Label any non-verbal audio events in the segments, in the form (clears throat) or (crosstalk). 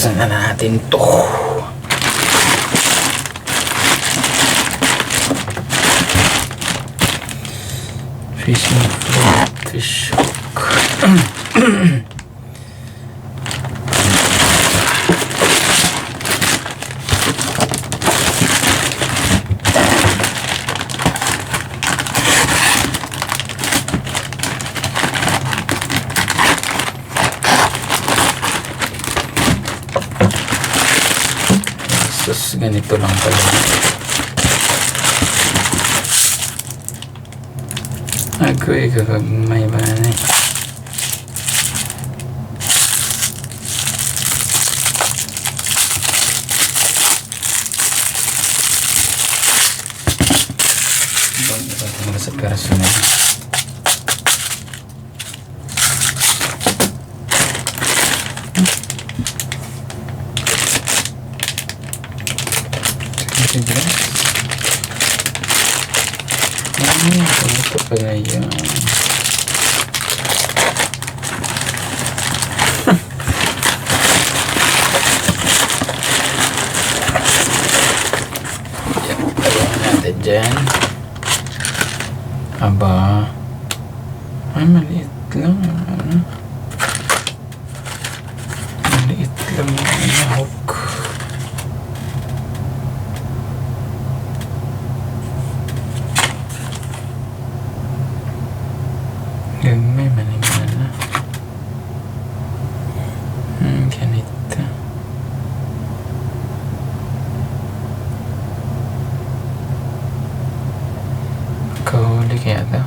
Buksan na natin to. Fishing float, fish hook. (clears throat) Ganito lang pala. Agoy, kakagmay ba na eh. Ibang iba talaga sa personal. Ito dyan. Ay, ito pala yun. Yan, taruhan natin dyan. Aba. Ay, maliit lang. Ano? Maliit lang yung ano, hook. Yung may manimala na. Hmm, ganito. Kahuli kaya ito?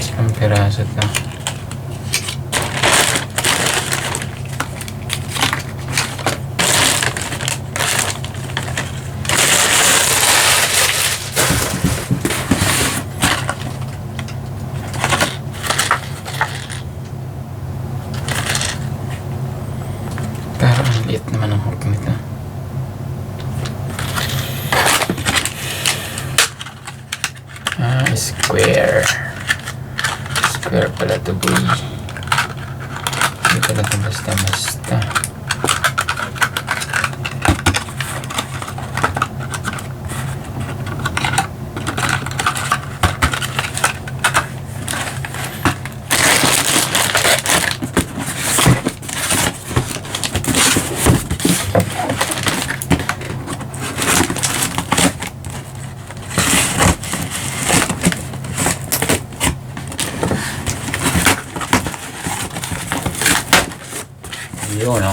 Isang piraso ito. Pero ang liit naman ang hook nito. Ah, square. Square pala to boy. Ito basta-basta. Yun, no?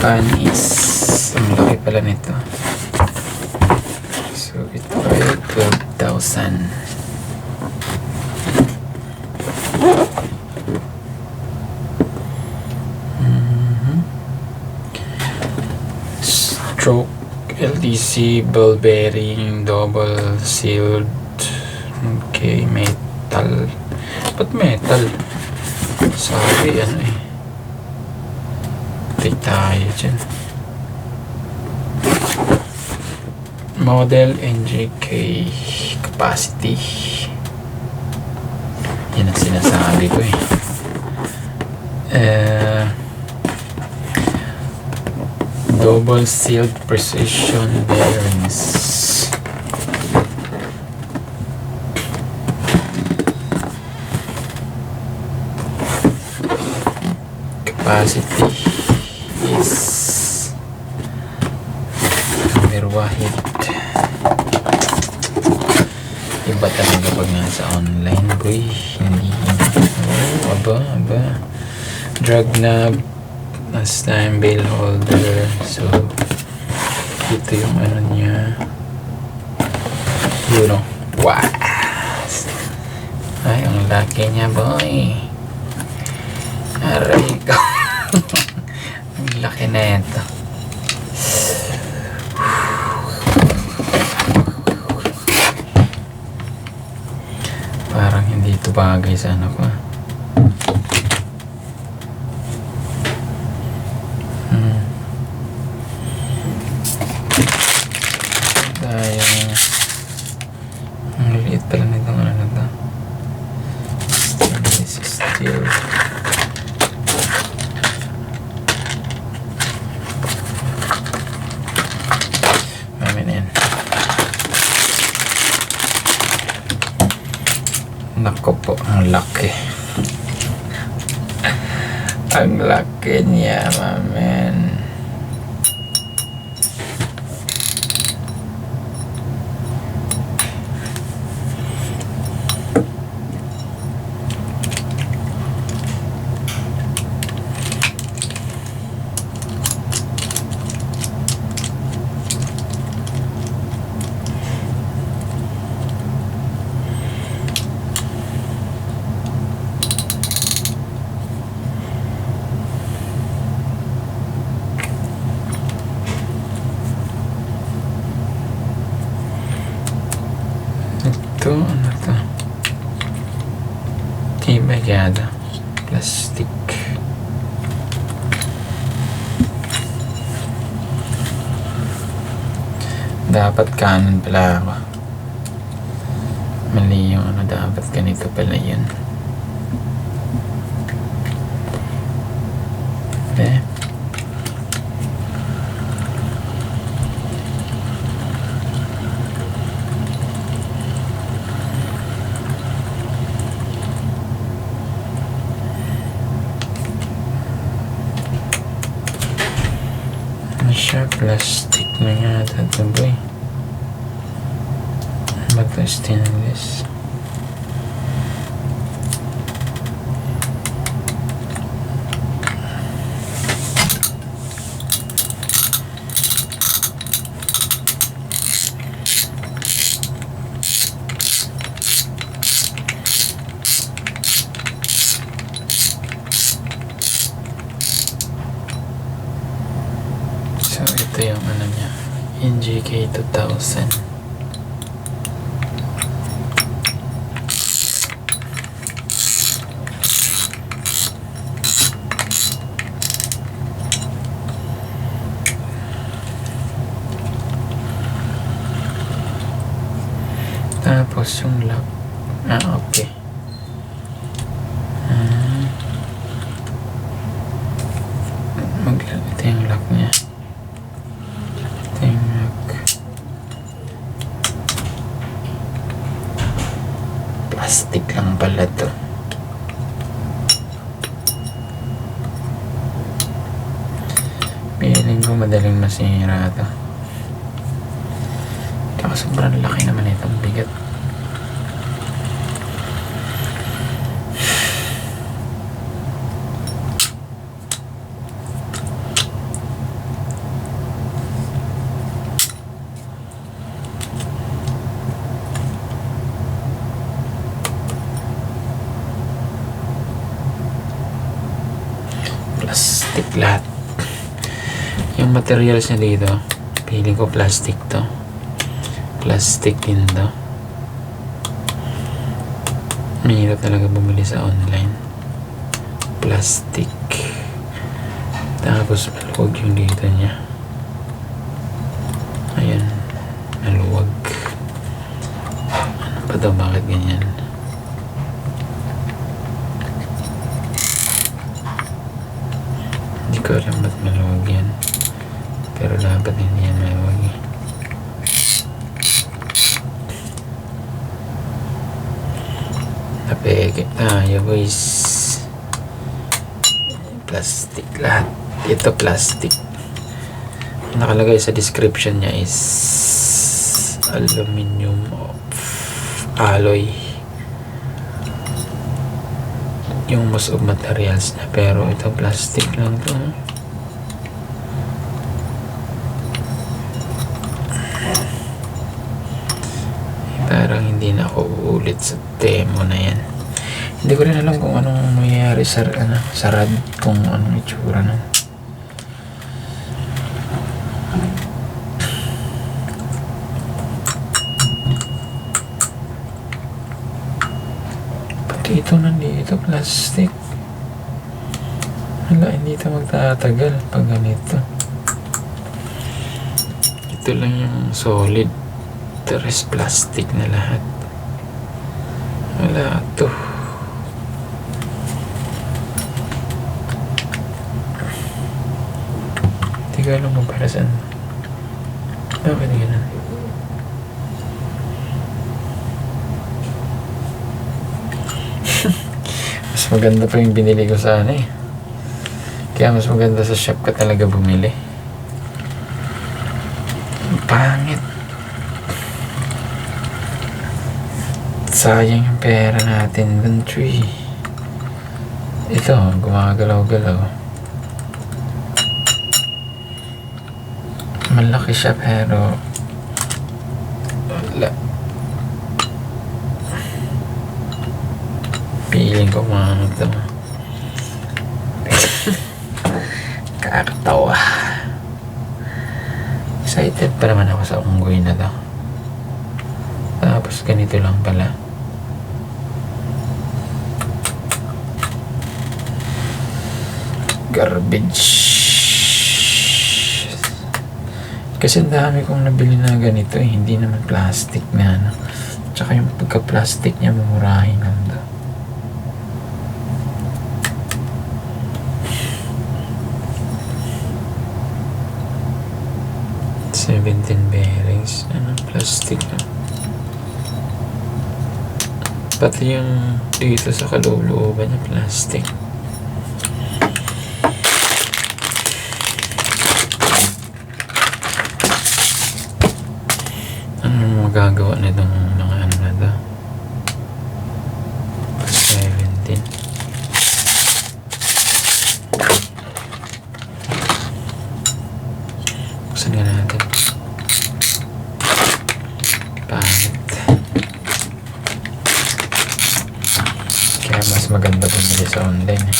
Panis. Ang laki pala nito. So, ito ay 12,000. Mhm. Stroke LDC ball bearing double sealed Okay, metal. Ba't metal? Sabi, ano eh. Take tayo dyan. Model NJK capacity. Yan ang sinasabi ko eh. Eh, double sealed precision bearings. capacity is number wahid iba talaga pag nasa online boy. Hindi. Oh, aba aba. Drag knob last time bail holder. So ito yung ano niya. Yun o wow ay ang laki niya boy. Aray ko. (laughs) Ang laki na ito parang hindi ito bagay sa ano ko Nako po, ang laki. ang laki niya, mamen. Ito, ano to? Di bagada. Plastic. Dapat kanan pala ako. Mali yung ano, dapat ganito pala yun. Eh, Ano siya? Plastic na yata ito boy. Ano ba ito? A thousand. Lang pala to. Feeling ko madaling masira to. Tsaka sobrang laki naman itong bigat. Plastic lahat. Yung materials niya dito, feeling ko plastic to. Plastic din to. Mahirap talaga bumili sa online. Plastic. Tapos maluwag yung dito niya. Ayan. Maluwag. Ano ba daw? Bakit ganyan? Hindi ko alam ba't maluwag yan. Dapat hindi yan maluwag eh. Napeke tayo boys. Plastic lahat. Ito plastic. Nakalagay sa description niya is aluminium of alloy yung most of materials niya pero ito plastic lang to parang hindi na ako uulit sa demo na yan hindi ko rin alam kung anong mangyayari sa, ano, sa rad kung anong itsura nun Pati ito nandito, plastic. Wala, hindi ito magtatagal pag ganito. Ito lang yung solid. The rest plastic na lahat. Wala to. Hindi ko alam kung para saan. Bakit ganun? (laughs) Mas maganda pa yung binili ko sa ano eh. Kaya mas maganda sa shop ka talaga bumili. Ang pangit. Sayang yung pera natin Tree. Ito, gumagalaw-galaw. Malaki siya pero wala. Piling ko mga (laughs) ito. Kakatawa. Excited pa naman ako sa unggoy na to. Tapos ganito lang pala. Garbage. Kasi dami kong nabili na ganito eh. Hindi naman plastic na ano. Tsaka yung pagka-plastic niya mumurahin lang daw. Seventeen bearings. Ano? Plastic na. Pati yung dito sa kalooban niya plastic. Ano magagawa nitong mga ano na to? 17. Buksan nga natin. Pangit. Kaya mas maganda bumili sa online eh.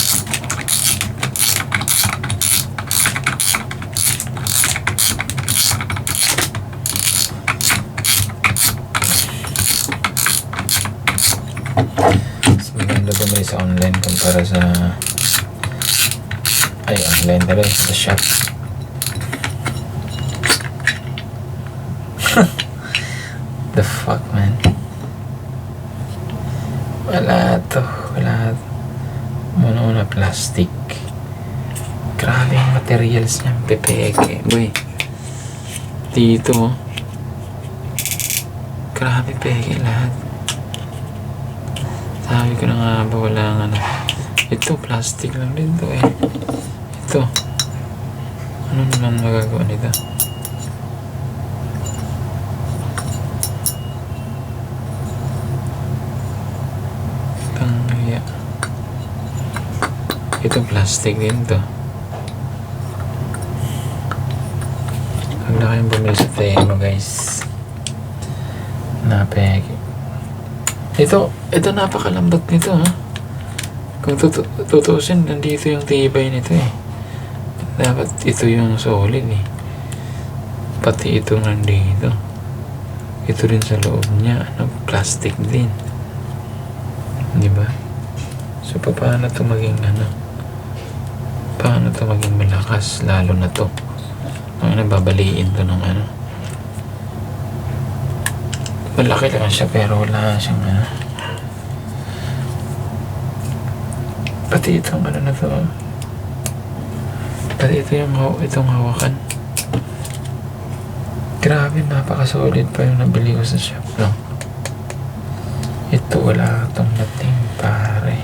Mas bumili sa online kumpara sa ay online talaga sa shop. (laughs) The fuck man. Wala to. Wala. Muna-una plastic. Grabe yung materials niya. Pepeke. Boy. Dito. oh. Grabe peke lahat. Sabi ko na nga ba wala nga na. Ito, plastic lang din to eh. Ito. Ano naman magagawa nito? Tangya. Ito, plastic din to. Huwag na kayong bumili sa Temo, guys. Napeke. Ito, ito napakalambot nito, ha? Kung tutu tutusin, nandito yung tibay nito, eh. Dapat ito yung solid, eh. Pati ito nandito. Ito rin sa loob niya, ano, plastic din. Di ba? So, pa- paano to maging, ano, paano to maging malakas, lalo na to? Ang nababaliin to ng ano. Malaki lang siya pero wala siyang ano. Pati itong ano na to. Pati ito yung itong hawakan. Grabe, napaka-solid pa yung nabili ko sa shop lang. Ito wala itong dating pare.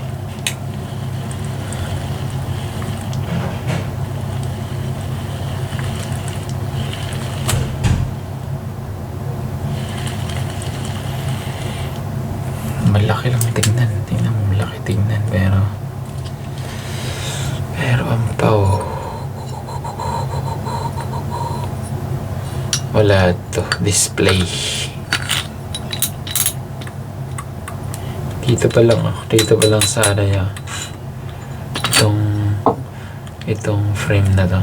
Malaki lang tingnan. Tingnan mo, malaki tingnan. Pero, pero ang pao. Wala to. Display. Dito pa lang, oh. dito pa lang sa ano niya. Itong, itong frame na to.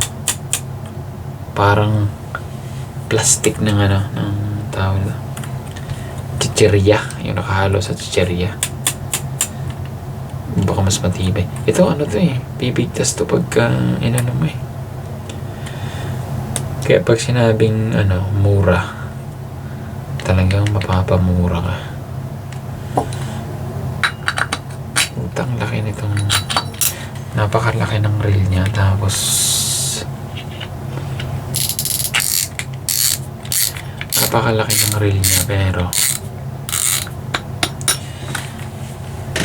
Parang plastic ng ano, ng tawag na chicheria, yung nakahalo sa chicheria. Baka mas matibay. Ito ano to eh, bibigtas to pagka inano mo eh. Kaya pag sinabing ano, mura, talagang mapapamura ka. Utang laki nitong napakalaki ng reel niya tapos napakalaki ng reel niya pero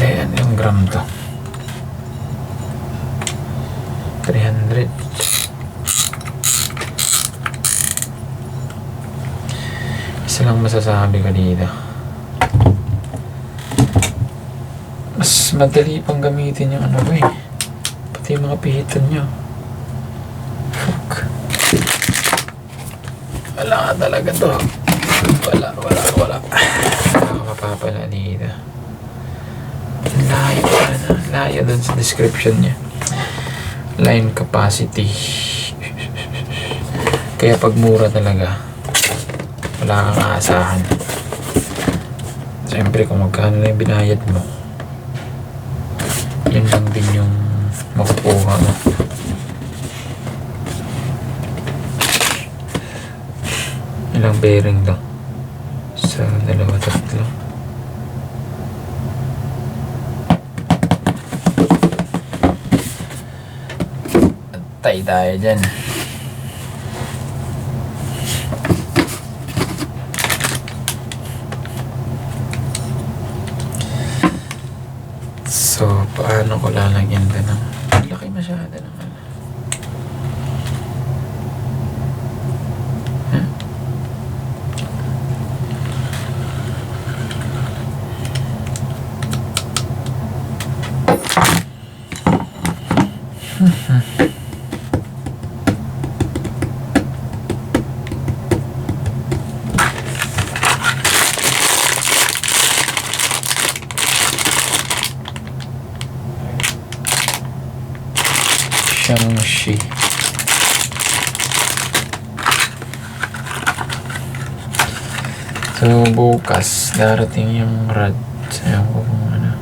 ayan yung gram to 300 Isa lang masasabi ko. Mas madali pang gamitin yung ano ko eh. Pati yung mga pihitan nyo. Fuck. Wala talaga to. Wala, wala, wala. Wala ka mapapala dito. Layo pa na. Layo dun sa description niya. Line capacity. Kaya pag mura talaga, wala kang aasahan. Siyempre kung magkano na yung binayad mo, yun lang din yung makukuha mo. Ilang bearing daw? Sa dalawa tatlo. Tay tayo dyan. So, paano ko lalagyan ka ng... Laki masyado ng ano. Huh? Shang-Chi. So, bukas, darating yung rad. Sayo ko kung ano.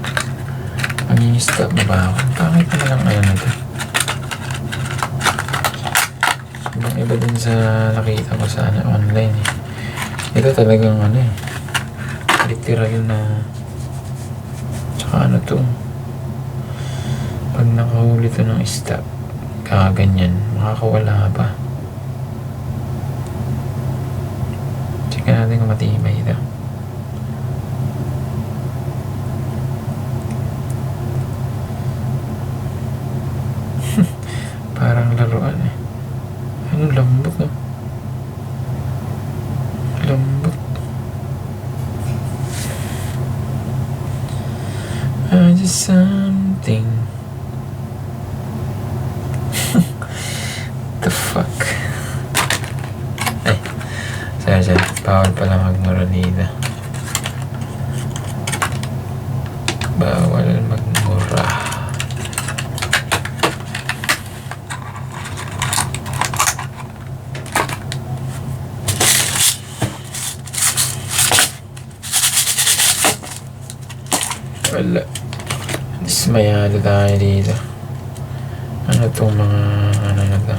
Mag-i-stop na ba ako? Bakit na lang ano na to? Ibang iba din sa nakita ko sa ano, online eh. Ito talagang ano eh. Literal na... Tsaka ano to. Pag nakahuli to ng stop, kakaganyan, makakawala pa. Check natin kung matibay ito. Parang laruan eh. Ano lambot no? Lambot. I just something. the fuck? Ay, sorry, sorry. Bawal pala magmura dito. Bawal magmura. Wala. Dismayado tayo dito. Ano tong mga ano na to?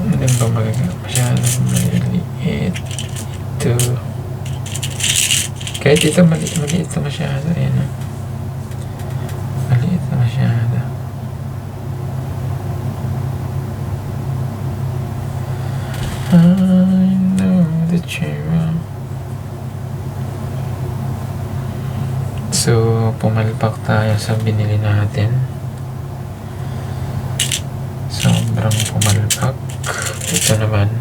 Ano ba magagawa? Masyadong maliliit. Ito. Kahit ito maliit, maliit na masyado. Ayan o. Maliit na masyado. I know that you're wrong. So, pumalpak tayo sa binili natin. Sobrang pumalpak. Ito naman.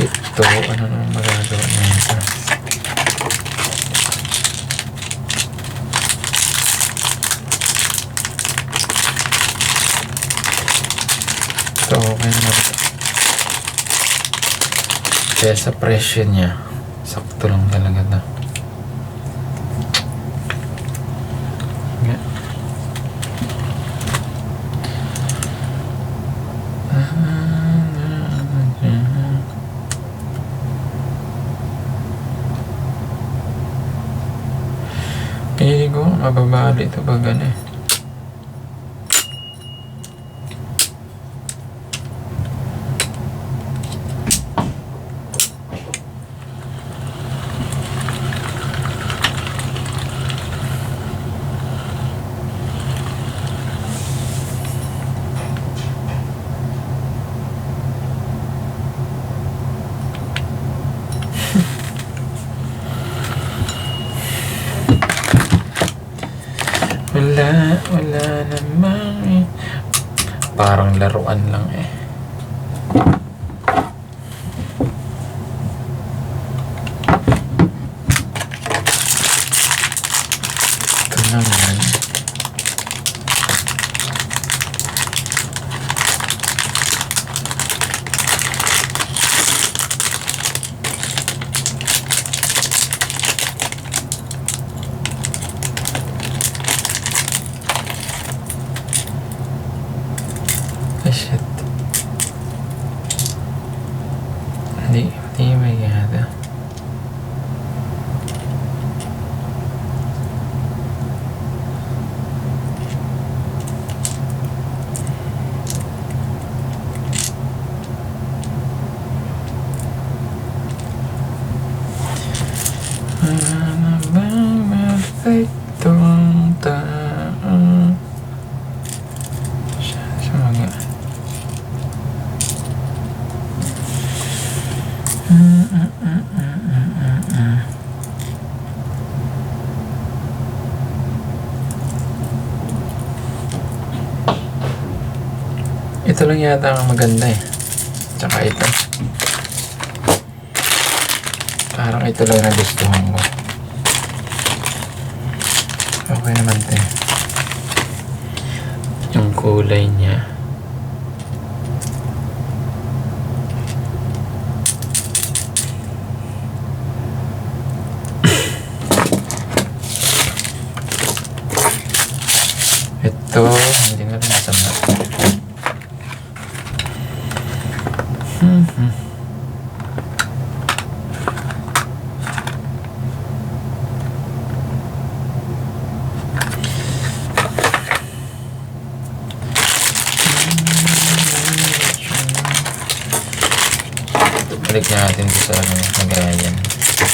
Ito, ano naman magagawa nito? Ito, okay naman ito. Kaya sa presyo niya, sakto lang talaga. Nga. Hindi ko mababali ito pag ano eh. Wala, wala namang eh. Parang laruan lang eh. Ito naman. Ah, shit. Hindi, hindi may yata. Ano bang perfectong tao? Siya, siya mga... Mm, mm, mm, mm, mm, mm, mm. Ito lang yata ang maganda eh. Tsaka ito. Parang ito lang nagustuhan ko. Okay naman te. Yung kulay niya. Ito, hindi nga rin masama. Hmm, hmm. Balik natin ito sa ano, nagayan. Dito.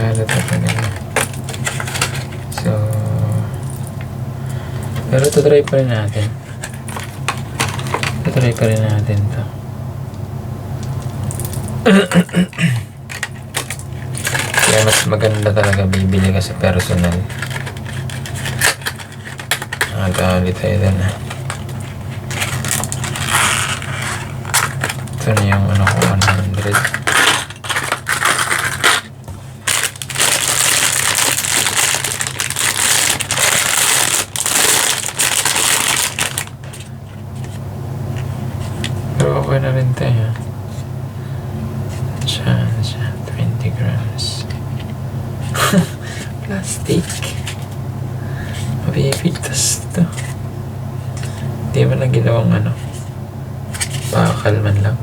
Ito talaga. So, pero ito try pa rin natin. Ito try pa rin natin to. (clears throat) Kaya mas maganda talaga bibili ka sa personal. Nakatali tayo dun ah. Ito na yung ano ko, 100. Pero okay na rin tayo. Siya, siya, 20 grams. Plastic. Mabibitas to. Hindi mo lang ginawang ano. Bakal man lang.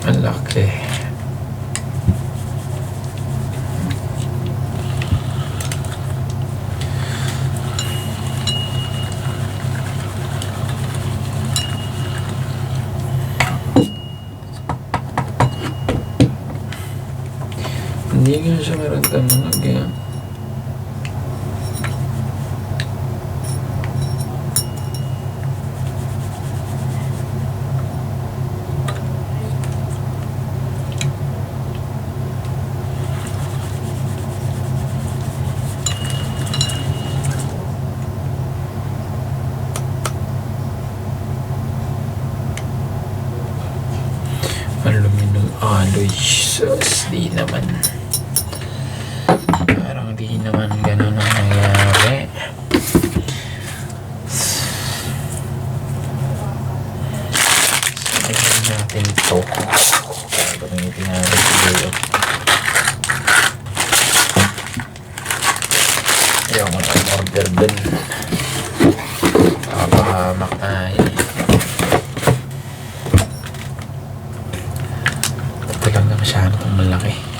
Ang laki. Hindi nga siya meron tanong nagyan. Aluminum alloy. Sus, di naman. Parang di naman ganun ang nangyari. Sabihin natin to. Gagamitin natin siguro. Ayaw mo na order dun. Papahamak tayo. Talaga masyado kong malaki.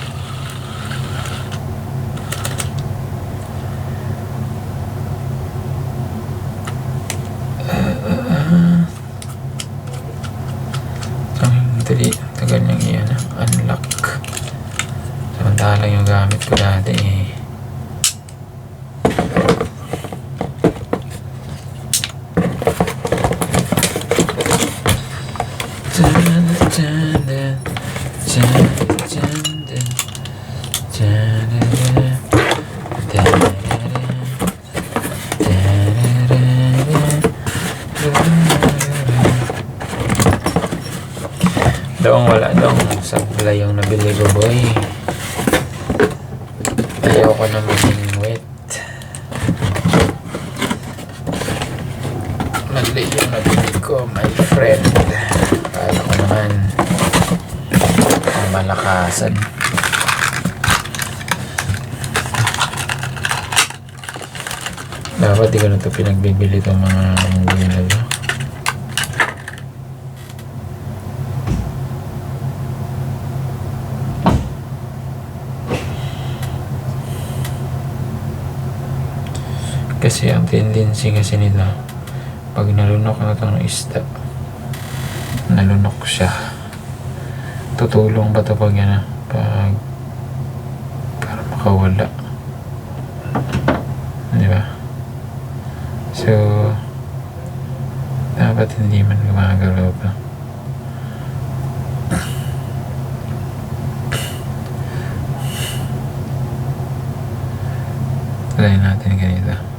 ko dati eh. Doong wala doong sablay yung nabili ko boy. Ayaw ko na maging wet. Mali yung nabili ko, my friend. Kala ko naman malakasan. Dapat di ko na ito pinagbibili itong mga munggoy na to. Kasi ang tendency kasi nila, pag nalunok na ito ng isda, nalunok siya. Tutulong ba ito pag yan? Pag, para makawala. Di ba? So, dapat hindi man gumagalaw pa. Try natin ganito.